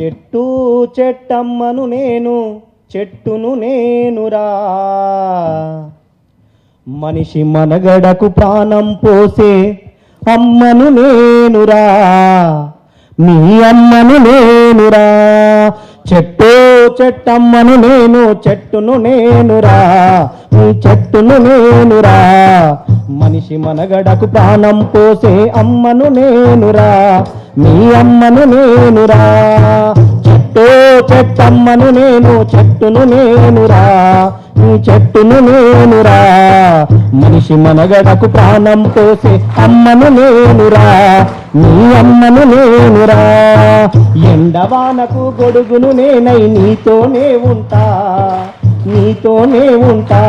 చెట్టు చెట్టమ్మను నేను చెట్టును నేనురా. మనిషి మనగడకు ప్రాణం పోసే అమ్మను నేనురా. మీ అమ్మను నేనురా. చెట్టు చెట్టమ్మను నేను చెట్టును నేనురా. మీ చెట్టును నేనురా. మనిషి మనగడకు ప్రాణం పోసే అమ్మను నేనురా. మీ అమ్మను నేనురా. చెట్టో చెట్టమ్మను నేను చెట్టును నేనురా. నీ చెట్టును నేనురా. మనిషి మనగడకు ప్రాణం పోసే అమ్మను నేనురా. నీ అమ్మను నేనురా. ఎండవానకు గొడుగును నేనై నీతోనే ఉంటా. నీతోనే ఉంటా.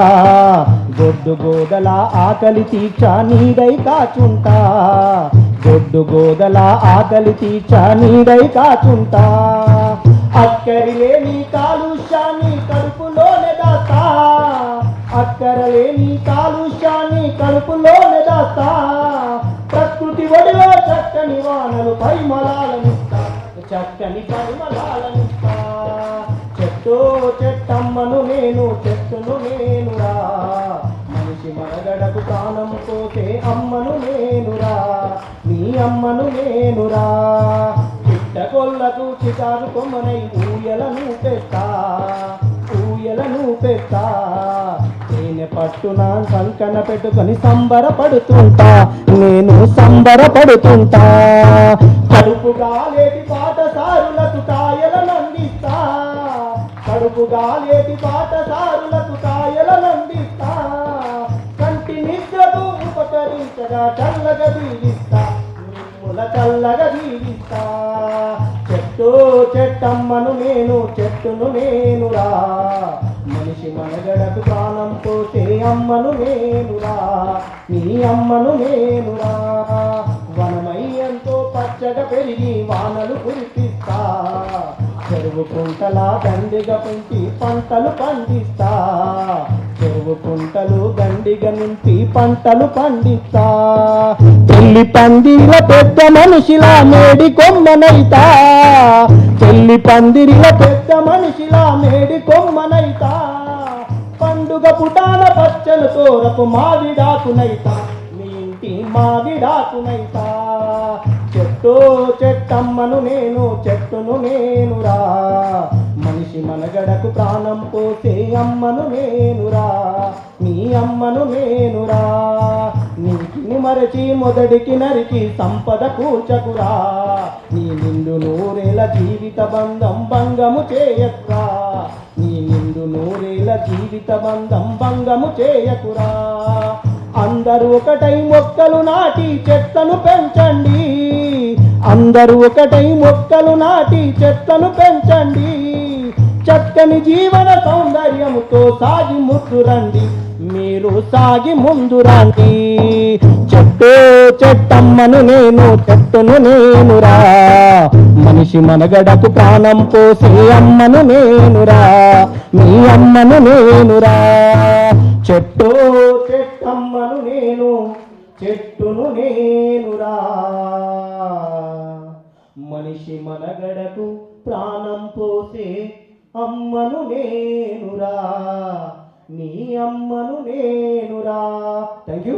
గొడ్డు గోదల ఆకలి తీర్చా నీదై కాచుంటా. గొడ్డు గోదల ఆకలి తీర్చ నీడై కాచుంటా. అక్కరిలేని కాలుష్యాన్ని కడుపులోనే దాస్తా. అక్కరలేని కాలుష్యాన్ని కడుపులోనే దాస్తా. ప్రకృతి ఒడిలో చక్కని వానలు పరిమళాలనిస్తా చక్కని పరిమళాలనిస్తా చెట్టు చెట్టమ్మను నేను చెట్టు అమ్మను నేనురా. చిట్టగొల్లకు చిటారు కొమ్మనై ఊయలను పెట్టా ఊయలను పెట్టా నేను పట్టున సంకన పెట్టుకొని సంబరపడుతుంటా. నేను సంబరపడుతుంటా. కడుపుగా లేటి పాఠశారులకు కాయలను అందిస్తా. కడుపుగా లేటి పాఠశారులకు కాయలను అందిస్తా. కంటి నిద్రతో ఉపకరించగా చల్లగా దీవిస్తా చెట్టు చెట్టమ్మను నేను చెట్టును నేనురా మనిషి మనగడకు ప్రాణం పోతే అమ్మను నేనురా నీ అమ్మను నేనురా వనమై ఎంతో పచ్చగా పెరిగి వానలు కురిపిస్తా. చెరువు కుంటలా దండిగా పెంచి పంటలు పండిస్తా. చెరువు కుంటలు దండిగా నింపి పంటలు పండిస్తా. చెల్లి పందిరిల పెద్ద మనిషిలా మేడి కొమ్మనైతా చెల్లి పందిరిల పెద్ద మనిషిలా మేడి కొమ్మనైతా పండుగ పుటాన పచ్చలు తోరపు మావిడాకునైతా మీ ఇంటి మావిడాకునైతా చెట్టు చెట్టమ్మను నేను చెట్టును నేనురా మనిషి మనగడకు ప్రాణం పోసే అమ్మను నేనురా. నీ అమ్మను నేనురా. నీటిని మరచి మొదటికి నరికి సంపద కూర్చకురా నీ నిండు నూరేల జీవిత బంధం భంగము చేయకురా. నీ నిండు నూరేల జీవిత బంధం భంగము చేయకురా. అందరూ ఒకటై మొక్కలు నాటి చెట్లను పెంచండి. అందరూ ఒకటై మొక్కలు నాటి చెట్లను పెంచండి. చక్కని జీవన సౌందర్యముతో సాగి ముందు రండి. మీరు సాగి ముందు రండి. చెట్టు చెట్టమ్మను నేను చెట్టును నేనురా మనిషి మనగడకు ప్రాణం పోసే అమ్మను నేనురా మీ అమ్మను నేనురా చెట్టు చెట్టమ్మను నేను చెట్టును నేనురా మనిషి మనగడకు ప్రాణం పోసే అమ్మను నేనురా నీ అమ్మను నేనురా. Thank you